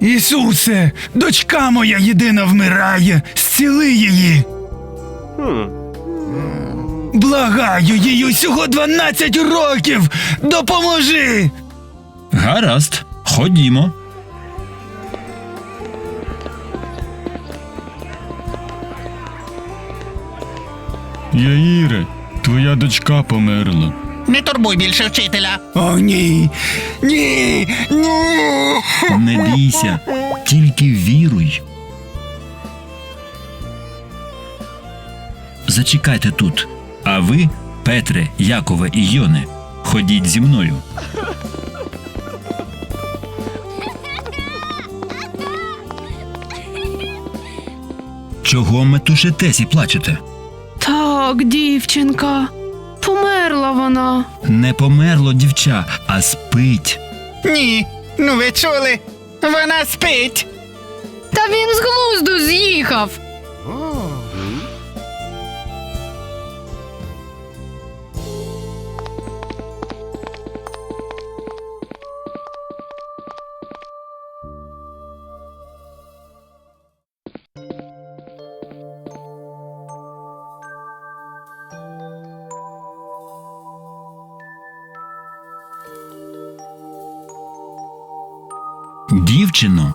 Ісусе, дочка моя єдина вмирає, зціли її. Благаю, їй усього 12 років. Допоможи. Гаразд, ходімо. Яїре, твоя дочка померла. Не турбуй більше вчителя. О, ні. Ні. Ні. Не бійся, тільки віруй. Зачекайте тут. А ви, Петре, Якове і Йоне, ходіть зі мною. Чого метушитесь і плачете? Так, дівчинка. Померла вона. Не померло дівча, а спить. Ні. Ну ви чули? Вона спить. Та він з глузду з'їхав. Дівчино,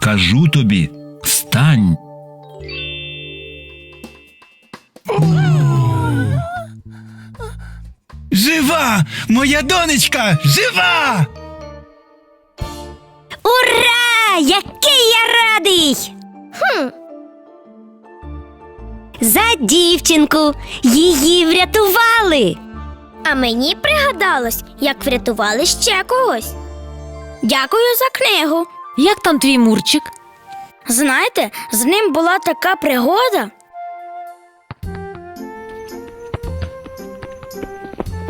кажу тобі, встань. Жива! Моя донечка! Жива! Ура! Який я радий! Хм. За дівчинку її врятували. А мені пригадалось, як врятували ще когось. Дякую за книгу. Як там твій мурчик? Знаєте, з ним була така пригода.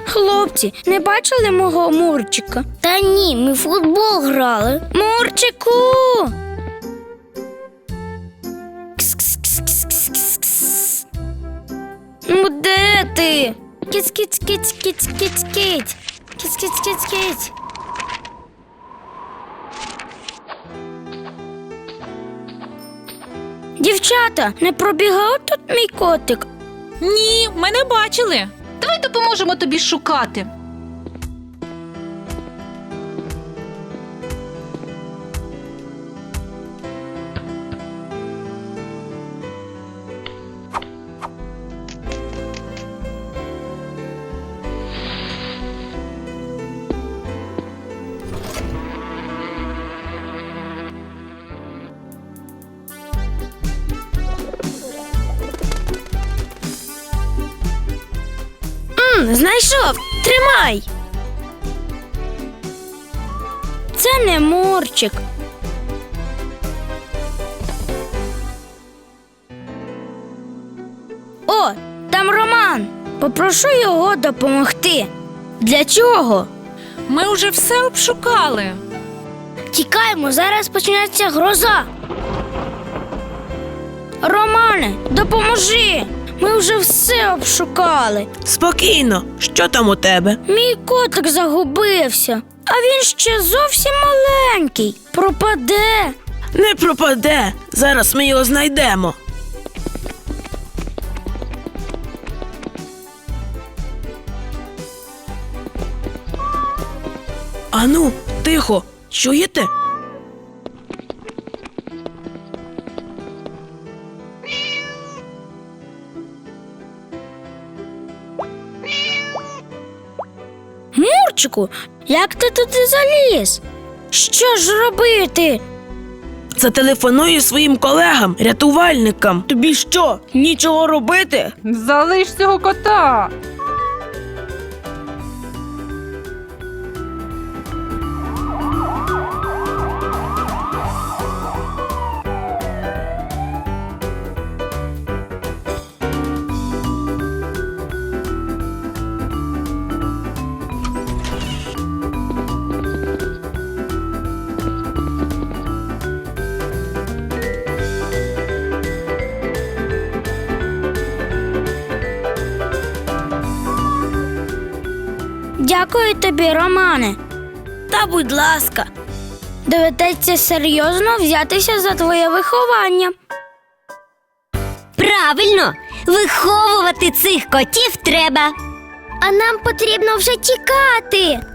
Хлопці, не бачили мого Мурчика? Та ні, ми в футбол грали. Мурчику. Кс-кс-кс-кс-кс-кс. Ну де ти? Кіць, кіць, Дівчата, не пробігав тут мій котик. Ні, ми не бачили. Давай допоможемо тобі шукати. М, знайшов. Тримай. Це не Мурчик. О, там Роман. Попрошу його допомогти. Для чого? Ми вже все обшукали. Тікаємо, зараз почнеться гроза. Романе, допоможи. Ми вже все обшукали. Спокійно, що там у тебе? Мій котик загубився, а він ще зовсім маленький. Пропаде. Не пропаде. Зараз ми його знайдемо. Ану, тихо, чуєте? Ставочку. Як ти туди заліз? Що ж робити? Зателефоную своїм колегам, рятувальникам. Тобі що, нічого робити? Залиш цього кота. Дякую тобі, Романе. Та будь ласка. Доведеться серйозно взятися за твоє виховання. Правильно, виховувати цих котів треба. А нам потрібно вже тікати.